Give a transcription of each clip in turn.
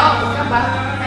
tchau acabar.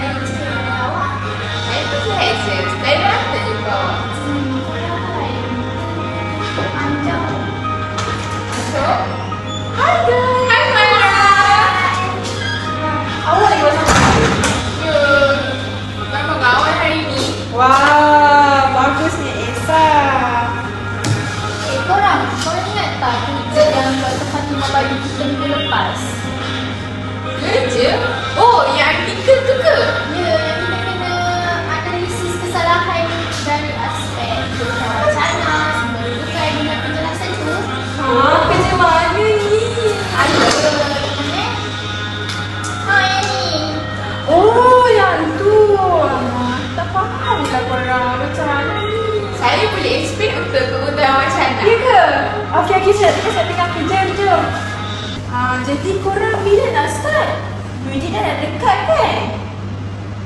Ya ke? Okey, okey. Saya, saya tengah kerja. Ah, jadi korang bila nak start? Duit dah nak dekat kan?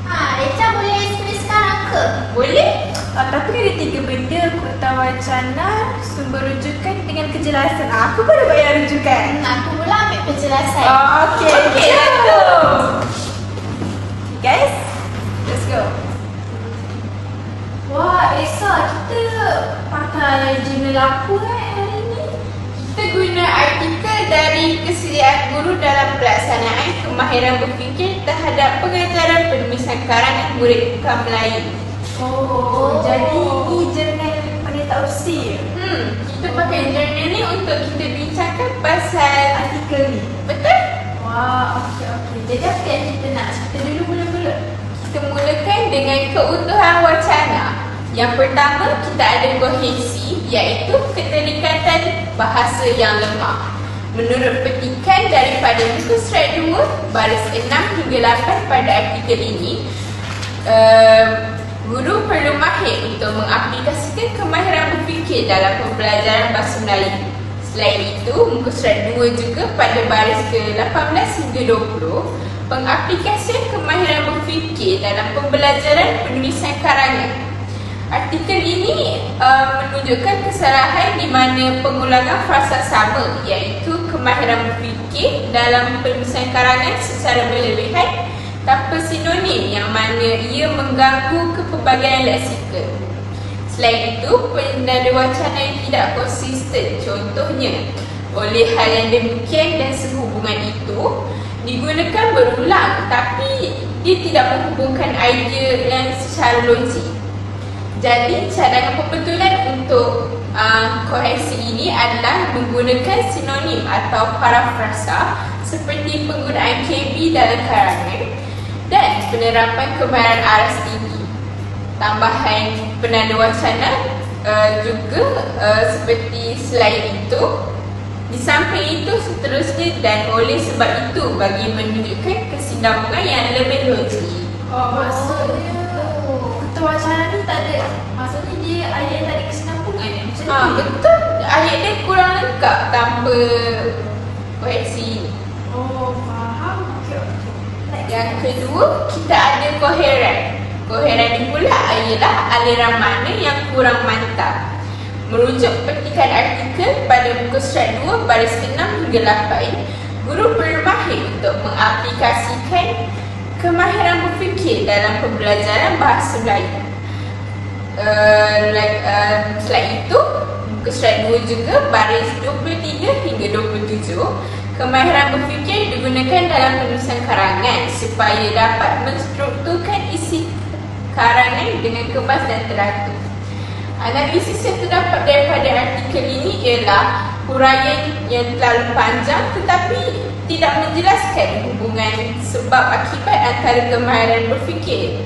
Ha, Echa boleh explain sekarang ke? Boleh? Ah, tapi ada tiga benda kota wacana, sumber rujukan dengan kejelasan. Ah, Aku baru bayar rujukan. Hmm, aku pula ambil penjelasan. Ah, okey. Okey, let's go. Guys, let's go. Wah, Esa, kita pakai jurnal apa eh hari ni? Kita guna artikel dari kesediaan guru dalam pelaksanaan kemahiran berfikir terhadap pengajaran penulisan karangan murid bukan Melayu. Oh, jadi ini jurnal Panita Usi Hmm, kita pakai jurnal ni untuk kita bincangkan pasal artikel ni. Betul? Wah, okey okey. Jadi apa yang kita nak cerita dulu mula-mula? Kita mulakan dengan keutuhan wacana. Yang pertama, kita ada kohesi iaitu keterikatan bahasa yang lemah. Menurut petikan daripada buku surat 2 baris 6 hingga 8 pada artikel ini, uh, guru perlu mahir untuk mengaplikasikan kemahiran berfikir dalam pembelajaran bahasa Melayu. Selain itu, muka surat 2 juga pada baris ke-18 hingga 20 pengaplikasian kemahiran berfikir dalam pembelajaran penulisan karangan. Artikel ini uh, menunjukkan kesalahan di mana pengulangan frasa sama iaitu kemahiran berfikir dalam penulisan karangan secara berlebihan tanpa sinonim yang mana ia mengganggu kepelbagaian leksikal. Selain itu, penanda wacana yang tidak konsisten contohnya oleh hal yang demikian dan sehubungan itu digunakan berulang tapi dia tidak menghubungkan idea yang secara logik. Jadi cadangan pembetulan untuk uh, kohesi ini adalah menggunakan sinonim atau parafrasa seperti penggunaan KB dalam karangan dan penerapan kemahiran aras tinggi. Tambahan penanda wacana uh, juga uh, seperti selain itu di samping itu seterusnya dan oleh sebab itu bagi menunjukkan kesinambungan yang lebih logik. Oh, maksudnya Ketua wacana ni tak ada Maksudnya dia ayat tak ada kesinambungan eh? Macam Ha, tu? betul. Ayat dia kurang lengkap tanpa koheksi. Oh, faham. Yang kedua, kita ada koheren. Koheren ni pula ialah aliran makna yang kurang mantap. Merujuk petikan artikel pada muka surat 2 baris 6 hingga 8, guru perlu mahir untuk mengaplikasikan kemahiran berfikir dalam pembelajaran bahasa Melayu. Uh, like, uh, selain itu, muka surat 2 juga baris 23 hingga 27 Kemahiran berfikir digunakan dalam penulisan karangan supaya dapat menstrukturkan isi karangan dengan kemas dan teratur. Analisis yang terdapat daripada artikel ini ialah huraian yang terlalu panjang tetapi tidak menjelaskan hubungan sebab akibat antara kemahiran berfikir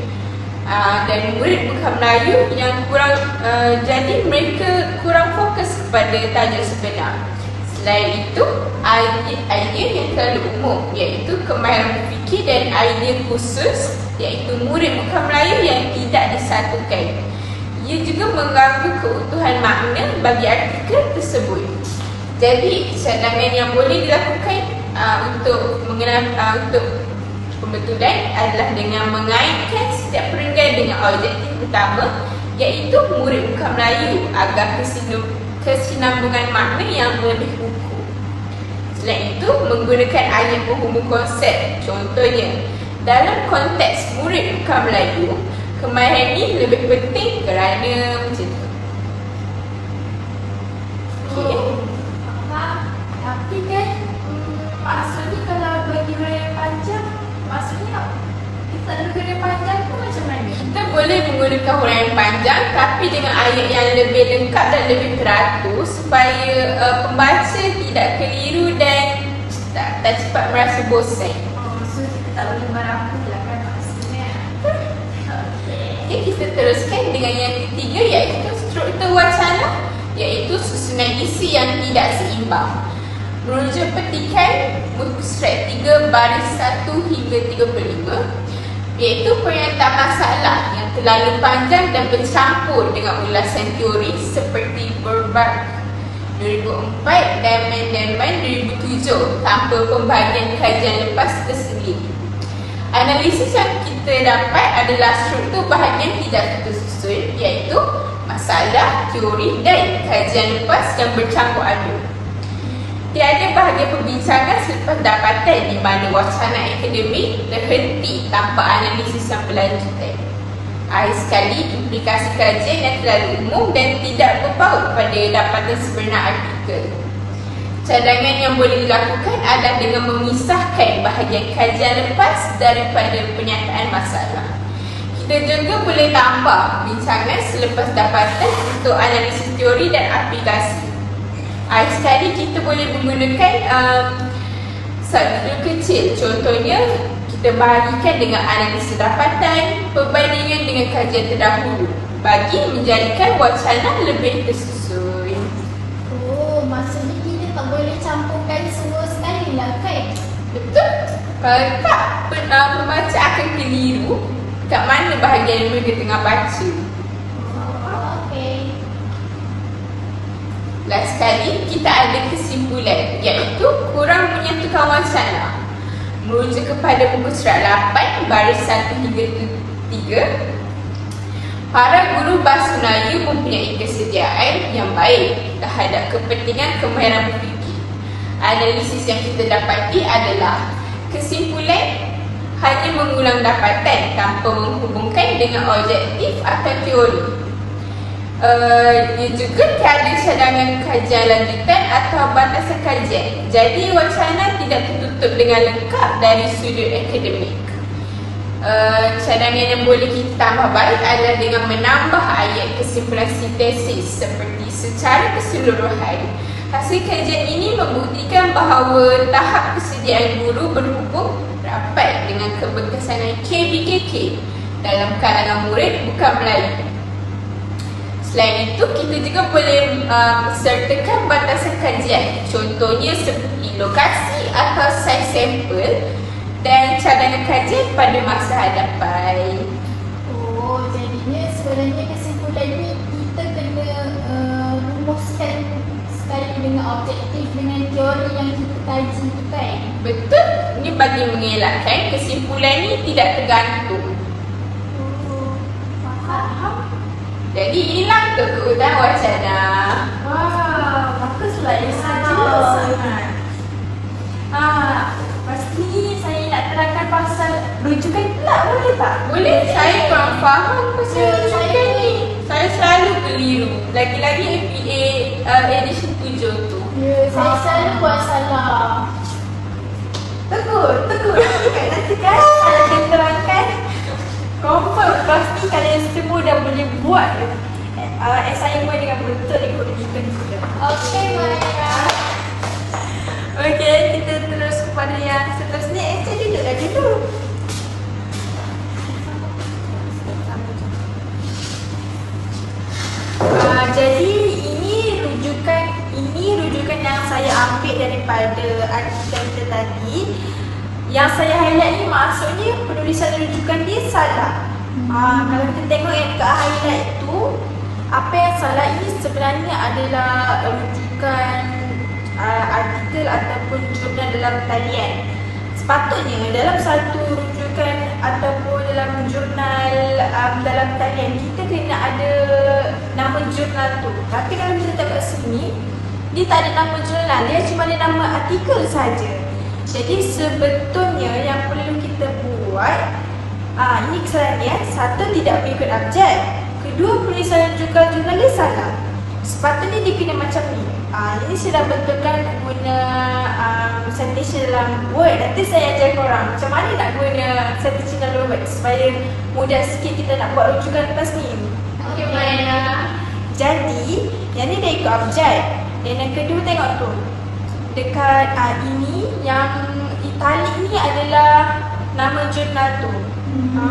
uh, dan murid bukan Melayu yang kurang uh, jadi mereka kurang fokus kepada tajuk sebenar. Selain itu, idea, idea yang terlalu umum iaitu kemahiran berfikir dan idea khusus iaitu murid bukan Melayu yang tidak disatukan. Ia juga mengganggu keutuhan makna bagi artikel tersebut. Jadi, cadangan yang boleh dilakukan uh, untuk mengenal uh, untuk pembetulan adalah dengan mengaitkan setiap perenggan dengan objektif utama iaitu murid bukan Melayu agar kesinum- kesinambungan makna yang lebih ukur. Selain itu, menggunakan ayat penghubung konsep. Contohnya, Dalam konteks murid bukan Melayu, kemahiran ini lebih penting kerana macam boleh menggunakan huraian panjang tapi dengan ayat yang lebih lengkap dan lebih teratur supaya uh, pembaca tidak keliru dan tak, tak cepat merasa bosan. Oh, so kita tak boleh merangkul lah kan maksudnya. Okay, kita teruskan dengan yang ketiga iaitu struktur wacana iaitu susunan isi yang tidak seimbang. Merujuk petikan muka surat 3 baris 1 hingga 35 iaitu pernyataan masalah yang terlalu panjang dan bercampur dengan ulasan teori seperti Burbach 2004 dan Mendelman 2007 tanpa pembahagian kajian lepas tersendiri. Analisis yang kita dapat adalah struktur bahagian tidak tersusun iaitu masalah, teori dan kajian lepas yang bercampur aduk. Tiada bahagian perbincangan selepas dapatan di mana wacana akademik terhenti tanpa analisis yang berlanjutan. Akhir sekali, implikasi kajian yang terlalu umum dan tidak berpaut pada dapatan sebenar artikel. Cadangan yang boleh dilakukan adalah dengan memisahkan bahagian kajian lepas daripada pernyataan masalah. Kita juga boleh tambah bincangan selepas dapatan untuk analisis teori dan aplikasi. Akhir sekali kita boleh menggunakan um, subjudul kecil. Contohnya, kita bahagikan dengan analisis dapatan, perbandingan dengan kajian terdahulu bagi menjadikan wacana lebih tersusun. Oh, maksudnya kita tak boleh campurkan semua sekali lah kan? Betul? Kalau tak, uh, pembaca akan keliru kat mana bahagian yang mereka tengah baca. Oh, okay. Last sekali, kita ada kesimpulan iaitu kurang menyatukan wacana. Merujuk kepada buku surat 8 baris 1 hingga 3 Para guru bahasa Melayu mempunyai kesediaan yang baik terhadap kepentingan kemahiran berfikir. Analisis yang kita dapati adalah kesimpulan hanya mengulang dapatan tanpa menghubungkan dengan objektif atau teori. Uh, ia juga tiada cadangan kajian lanjutan atau batasan kajian. Jadi wacana tidak tertutup dengan lengkap dari sudut akademik. Uh, cadangan yang boleh kita tambah baik adalah dengan menambah ayat kesimpulan sintesis seperti secara keseluruhan. Hasil kajian ini membuktikan bahawa tahap kesediaan guru berhubung rapat dengan keberkesanan KBKK dalam kalangan murid bukan Melayu. Selain itu, kita juga boleh uh, sertakan batasan kajian. Contohnya seperti lokasi atau saiz sampel dan cadangan kajian pada masa hadapan. Oh, jadinya sebenarnya kesimpulan ni kita kena uh, rumuskan sekali dengan objektif dengan teori yang kita kaji tu kan? Betul? Ini bagi mengelakkan kesimpulan ini tidak tergantung. Oh, faham. Jadi inilah kekuatan wacana. Wah, baguslah ya saja sangat. Ah, pasti saya nak terangkan pasal rujukan pula boleh tak? Boleh saya kurang faham pasal Ya, rujukan saya- ni. Saya selalu keliru. Lagi-lagi APA uh, edition 7 tu. Ya, saya selalu buat salah. Tegur, tegur. Nanti kan dia terangkan confirm pasti kalian semua dah boleh buat uh, assignment dengan betul ikut kita. Okey, Maya. Okey, kita terus kepada yang seterusnya. Eh, saya duduklah dulu. Uh, jadi ini rujukan ini rujukan yang saya ambil daripada artikel kita tadi. Yang saya highlight ni maksudnya penulisan rujukan dia salah. Uh, kalau kita tengok yang dekat highlight tu apa yang salah ini sebenarnya adalah rujukan uh, artikel ataupun jurnal dalam talian. Sepatutnya dalam satu rujukan ataupun dalam jurnal um, dalam talian kita kena ada nama jurnal tu. Tapi kalau kita tengok sini dia tak ada nama jurnal, dia cuma ada nama artikel saja. Jadi sebetulnya yang perlu kita buat Ah, ini kesalahan dia. Satu, tidak mengikut objek. Kedua, penulisan rujukan jurnalis salah. Sepatutnya dia kena macam ni. Ah, ini saya dah betulkan guna um, citation dalam Word. Nanti saya ajar korang macam mana nak guna citation dalam Word supaya mudah sikit kita nak buat rujukan atas ni. Okey, Maya. Jadi, yang ni dia ikut objek. Dan yang kedua tengok tu. Dekat uh, ini yang italic ni adalah nama jurnal tu. Ha,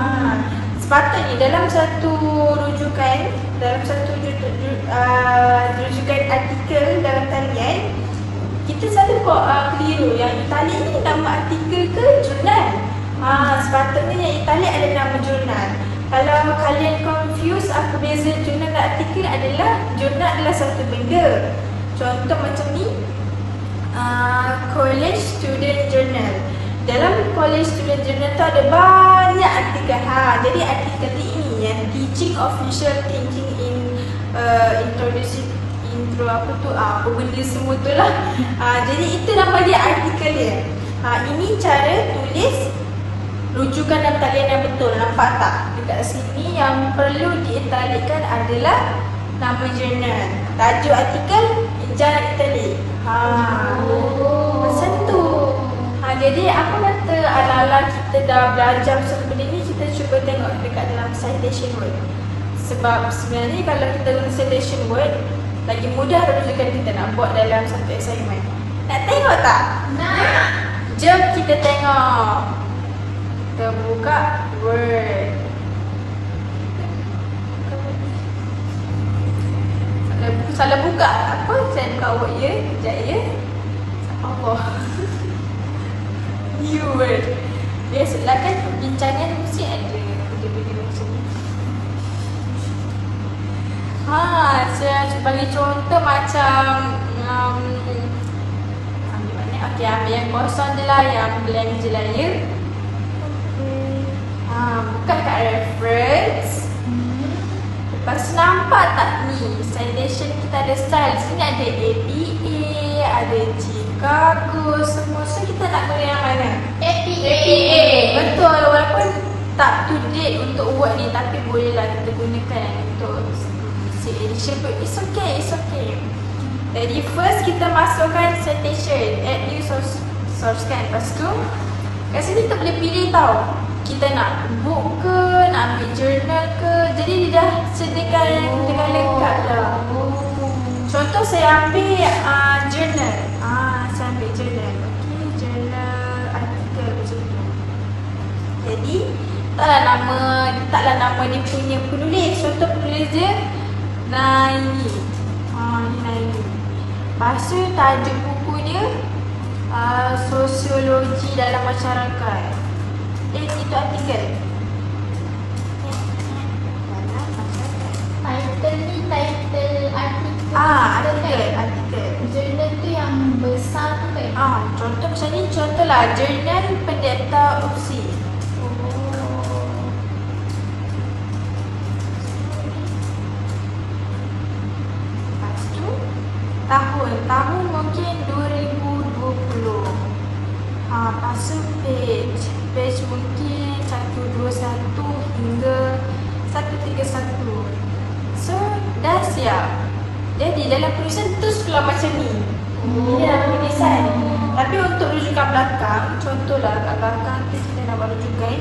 sepatutnya dalam satu rujukan, dalam satu ju, ju, uh, rujukan artikel dalam talian, kita selalu kok uh, keliru yang italic ni nama artikel ke jurnal. Ha, sepatutnya yang italic ada nama jurnal. Kalau kalian confuse apa beza jurnal dan artikel adalah jurnal adalah satu benda. Contoh macam ni, uh, College Student Journal. Dalam College Student Journal tu ada banyak artikel. Ha, jadi artikel ni ini yang teaching official thinking in uh, introducing intro apa tu ah apa benda semua tu lah. Ha, jadi itu nama dia artikel dia. Ha, ini cara tulis rujukan dalam talian yang betul. Nampak tak? Dekat sini yang perlu diitalikkan adalah nama jurnal. Tajuk artikel jangan italik. Ha. Macam tu. Ha, jadi apa kata ala-ala kita dah belajar pasal benda ni kita cuba tengok dekat dalam citation word. Sebab sebenarnya kalau kita guna citation word lagi mudah rujukan kita nak buat dalam satu assignment. Nak tengok tak? Nak. Jom kita tengok. Kita buka Word. Salah, buka apa? Saya buka Word ya. Sekejap ya. Allah. New Word. Biasalah kan perbincangan mesti ada benda-benda macam ni. Ha, saya bagi contoh macam um, ambil mana? Okey, ambil yang kosong je lah, yang blank je lah ya. Ha, buka kat reference. Lepas tu nampak tak ni, citation kita ada style. Sini ada APA, ada Chicago, semua. So kita nak guna yang mana? APA. Betul, walaupun tak to date untuk word ni tapi bolehlah kita gunakan untuk si edition but it's okay, it's okay. Jadi first kita masukkan citation, add new source, source kan. Lepas tu kat sini kita boleh pilih tau. Kita nak book ke, nak ambil journal ke. Jadi dia dah sediakan dengan lengkap dah. Contoh saya ambil uh, journal. Ah, saya ambil journal. Okay, journal artikel macam tu. Jadi taklah nama taklah nama dia punya penulis. Contoh penulis dia Naini. Ha, ni Naini. Lepas tu tajuk buku dia uh, Sosiologi dalam masyarakat. Eh, itu artikel. Title ni title artikel. Ah, artikel, kan? artikel. Jurnal tu yang besar tu kan? Ah, contoh macam ni, contohlah Jurnal Pendeta UPSI. Oh. Tahun, tahun mungkin 2020. Tu page, page mungkin 121 hingga 131. So, dah siap. Jadi dalam tulisan terus keluar macam ni. Ini dalam tulisan. Tapi untuk rujukan belakang, contohlah kat belakang tu kita nak buat rujukan.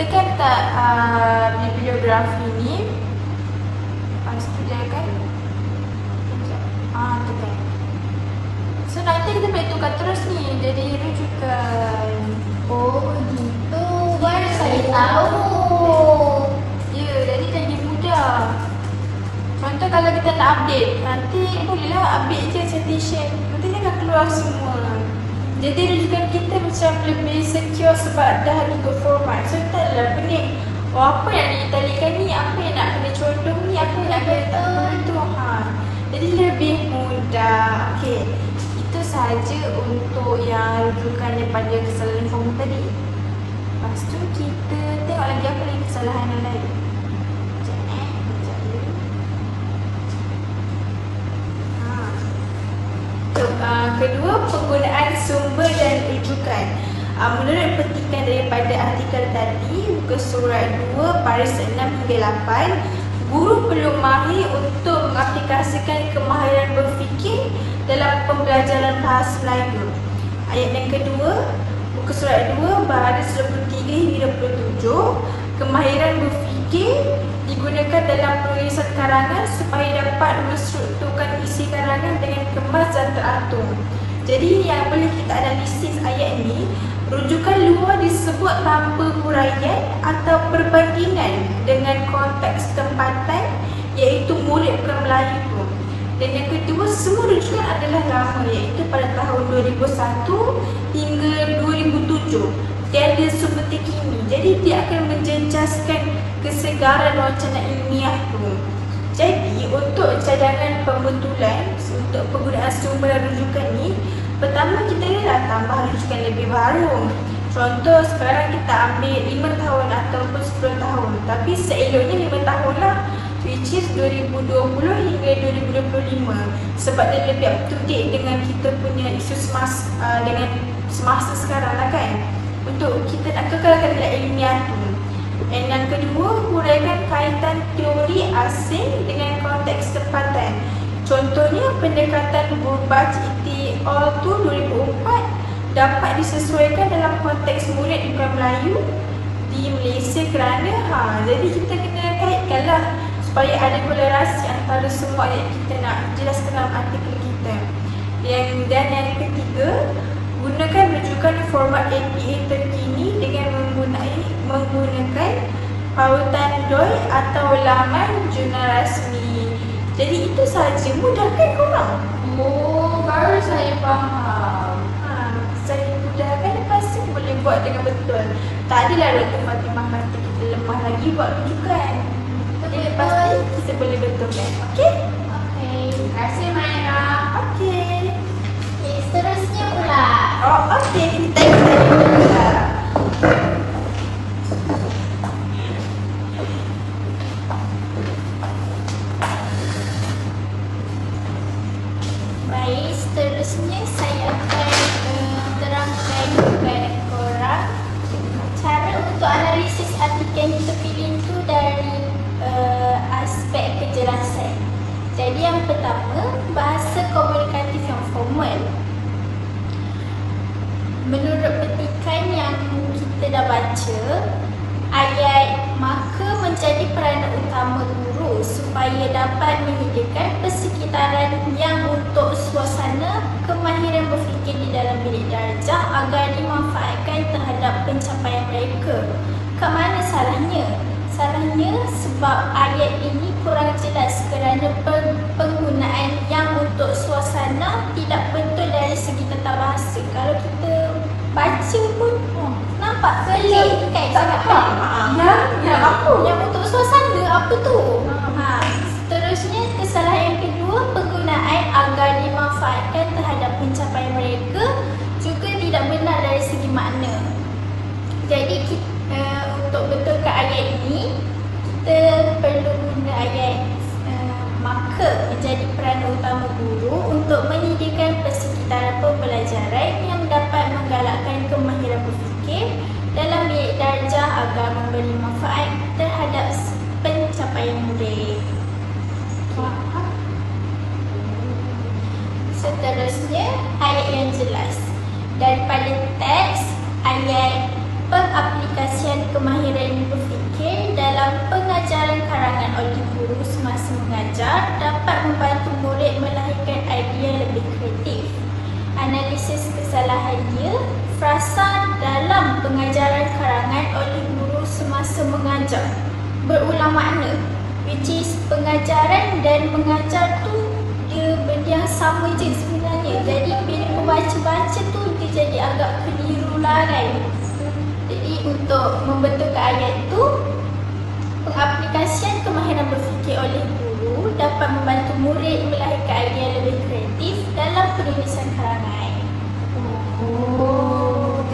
Tekan tak uh, bibliografi ni. Lepas tu dia akan. Ah, tekan. So nanti kita boleh tukar terus ni jadi rujukan. Oh gitu. Baru saya tahu. Ya, jadi jadi mudah. Contoh kalau kita nak update, nanti bolehlah update je citation. Nanti dia akan keluar semua. Jadi rujukan kita macam lebih secure sebab dah ikut format. So tak adalah pening. Oh apa yang ditalikan ni, apa yang nak kena condong ni, apa yang nak kena tak tu. Ha. Jadi lebih mudah. Okey. Sahaja untuk yang rujukan daripada kesalahan form tadi. Lepas tu kita tengok lagi apa lagi kesalahan yang lain. Eh. Ha. Uh, kedua, penggunaan sumber dan rujukan. Uh, menurut petikan daripada artikel tadi, muka surat 2, baris 6 hingga 8, guru perlu mahir untuk mengaplikasikan kemahiran berfikir dalam pembelajaran bahasa Melayu. Ayat yang kedua, muka surat 2, baris 23 hingga 27, kemahiran berfikir digunakan dalam penulisan karangan supaya dapat menstrukturkan isi karangan dengan kemas dan teratur. Jadi yang boleh kita analisis ayat ni Rujukan luar disebut tanpa huraian atau perbandingan dengan konteks tempatan iaitu murid bukan Melayu tu. Dan yang kedua, semua rujukan adalah lama iaitu pada tahun 2001 hingga 2007. Tiada sumber terkini. Jadi dia akan menjejaskan kesegaran wacana ilmiah tu. Jadi untuk cadangan pembetulan untuk penggunaan sumber rujukan ni Pertama kita nak tambah rujukan lebih baru. Contoh sekarang kita ambil 5 tahun ataupun 10 tahun. Tapi seeloknya 5 tahun lah Which is 2020 hingga 2025 Sebab dia lebih up to date dengan kita punya isu semasa uh, Dengan semasa sekarang lah kan. Untuk kita nak kekalkan nilai ilmiah tu. Dan yang kedua, huraikan kaitan teori asing dengan konteks tempatan. Contohnya pendekatan berubah iti all tu 2004 dapat disesuaikan dalam konteks murid bukan Melayu di Malaysia kerana ha jadi kita kena kaitkanlah supaya ada kolerasi antara semua yang kita nak jelaskan dalam artikel kita. Yang dan yang ketiga gunakan rujukan format APA terkini dengan menggunakan menggunakan pautan DOI atau laman jurnal rasmi jadi itu saja mudah kan korang? Oh, baru saya faham. Ha, saya mudah kan pasti boleh buat dengan betul. Tak adalah Dr. Fatimah kata kita lemah lagi buat rujukan. Jadi pasti kita boleh betulkan. Okey? Okey. Terima kasih Maira. Okey. Okay, seterusnya pula. Oh, okey. Kita tengok. Baik, dah baca, ayat maka menjadi peranan utama guru supaya dapat menyediakan persekitaran yang untuk suasana kemahiran berfikir di dalam bilik darjah agar dimanfaatkan terhadap pencapaian mereka. Kat mana salahnya? Salahnya sebab ayat ini kurang jelas kerana penggunaan yang untuk suasana tidak betul dari segi tata bahasa. Kalau kita baca pun nampak pelik kan? Tak faham. Yang, yang apa? Yang untuk suasana apa tu? Ha. Seterusnya kesalahan yang kedua penggunaan agar dimanfaatkan terhadap pencapaian mereka juga tidak benar dari segi makna. Jadi kita, uh, untuk betulkan ayat ini kita perlu guna ayat uh, maka menjadi peranan utama guru untuk menyediakan persekitaran pembelajaran yang dapat menggalakkan kemahiran darjah agar memberi manfaat terhadap pencapaian murid. Seterusnya, ayat yang jelas. Daripada teks, ayat pengaplikasian kemahiran berfikir dalam pengajaran karangan oleh guru semasa mengajar dapat membantu murid melahirkan idea lebih kreatif. Analisis kesalahan dia, frasa dalam pengajaran karangan oleh guru semasa mengajar. Berulang makna which is pengajaran dan mengajar tu dia benda yang sama je sebenarnya. Jadi bila membaca-baca tu dia jadi agak keliru lah kan? Jadi untuk membetulkan ayat tu pengaplikasian kemahiran berfikir oleh guru dapat membantu murid melahirkan idea lebih kreatif dalam penulisan karangan. Oh,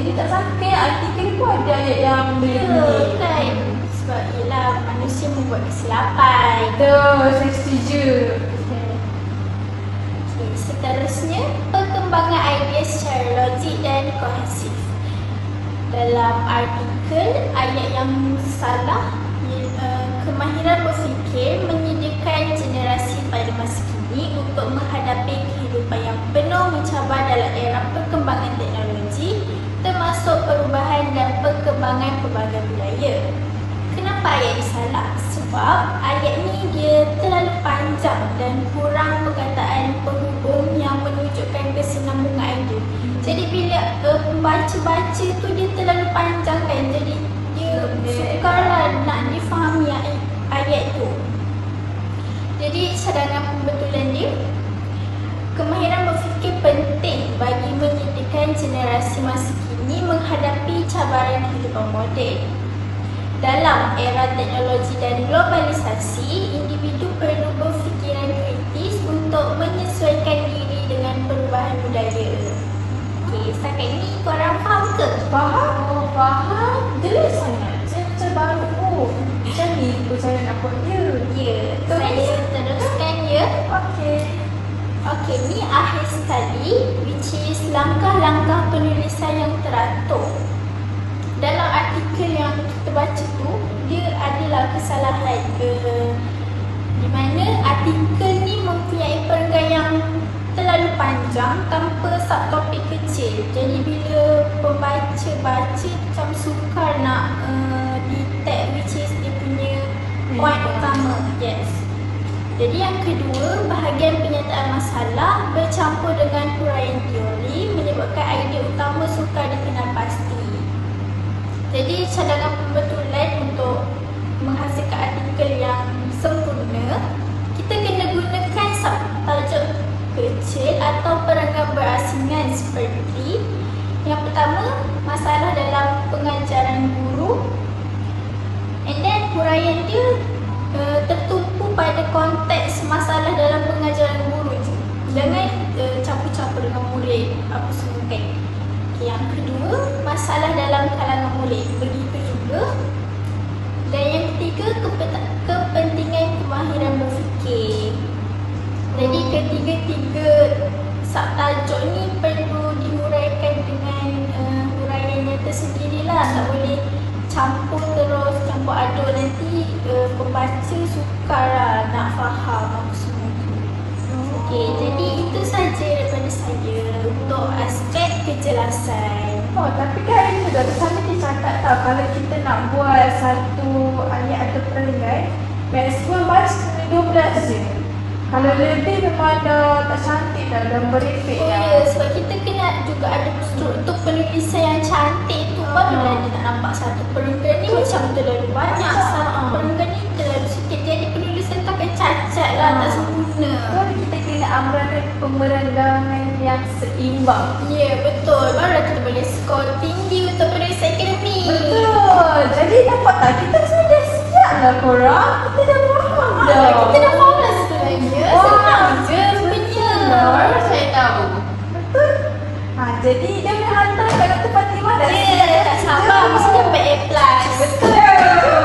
jadi tak sampai artikel pun ada ayat yang Ya boleh kan sebab ialah manusia membuat kesilapan Betul, saya setuju. Okay, seterusnya, perkembangan idea secara logik dan kohesif. dalam artikel ayat yang salah uh, kemahiran berfikir menyediakan generasi pada masa kini untuk menghadapi kehidupan yang penuh mencabar dalam era perkembangan teknologi termasuk perubahan dan perkembangan pelbagai budaya. Kenapa ayat ini salah? Sebab ayat ni dia terlalu panjang dan kurang perkataan penghubung yang menunjukkan kesinambungan dia. Jadi bila uh, pembaca-baca tu dia terlalu panjang kan jadi dia sukarlah nak difahami ay- ayat tu. Jadi cadangan pembetulan dia Kemahiran berfikir penting bagi menyediakan generasi masa kini menghadapi cabaran kehidupan moden. Dalam era teknologi dan globalisasi, individu perlu berfikiran kritis untuk menyesuaikan diri dengan perubahan budaya. Okey, setakat ni korang faham ke? Faham? Oh, faham. Jelas sangat. Saya macam baru. Oh, macam ni cara nak buat dia. Ya, saya teruskan ya. Okey. Okey, ni akhir sekali which is langkah-langkah penulisan yang teratur. Dalam artikel yang kita baca tu, dia adalah kesalahan uh, di mana artikel ni mempunyai perenggan yang terlalu panjang tanpa subtopik kecil. Jadi bila pembaca baca macam sukar nak uh, detect which is dia punya point utama. Yes. Jadi yang kedua, bahagian penyataan masalah bercampur dengan huraian teori menyebabkan idea utama sukar dikenal pasti. Jadi cadangan pembetulan untuk menghasilkan artikel yang sempurna, kita kena gunakan subtajuk kecil atau perenggan berasingan seperti yang pertama, masalah dalam pengajaran guru and then huraian dia uh, tertumpu pada konteks masalah dalam pengajaran guru je. Jangan uh, campur-campur dengan murid apa semua kan. Okay, yang kedua, masalah dalam kalangan murid. Begitu juga. Dan yang ketiga, kepentingan kemahiran berfikir. Jadi ketiga-tiga subtajuk ni perlu dihuraikan dengan uh, huraian yang tersendirilah. Tak boleh campur terus, campur aduk nanti uh, pembaca sukar lah nak faham apa semua tu. Okey, jadi itu saja daripada saya untuk aspek kejelasan. Oh, tapi kan dah sana dia cakap tau kalau kita nak buat satu ayat atau perenggan, maximum baca kena 12 je. Kalau lebih memang dah tak cantik dah, dah merepek Oh dah. ya, sebab kita kena juga ada struktur penulisan yang cantik tu barulah dia nak nampak satu perenggan ni macam terlalu banyak satu perenggan ni cacat lah ha. tak sempurna Kalau kita kena amalkan pemeranggangan yang seimbang Ya yeah, betul, barulah kita boleh skor tinggi untuk penulis akademi Betul, jadi nampak tak kita sudah dah siap lah korang Kita dah faham dah ah, Kita dah faham lah sebenarnya, Wah. senang je sebenarnya Baru saya tahu Betul. Ha, jadi dia boleh hantar kat tempat Fatimah dah. Ya, yeah, tak sabar. Mesti dapat A+. Betul.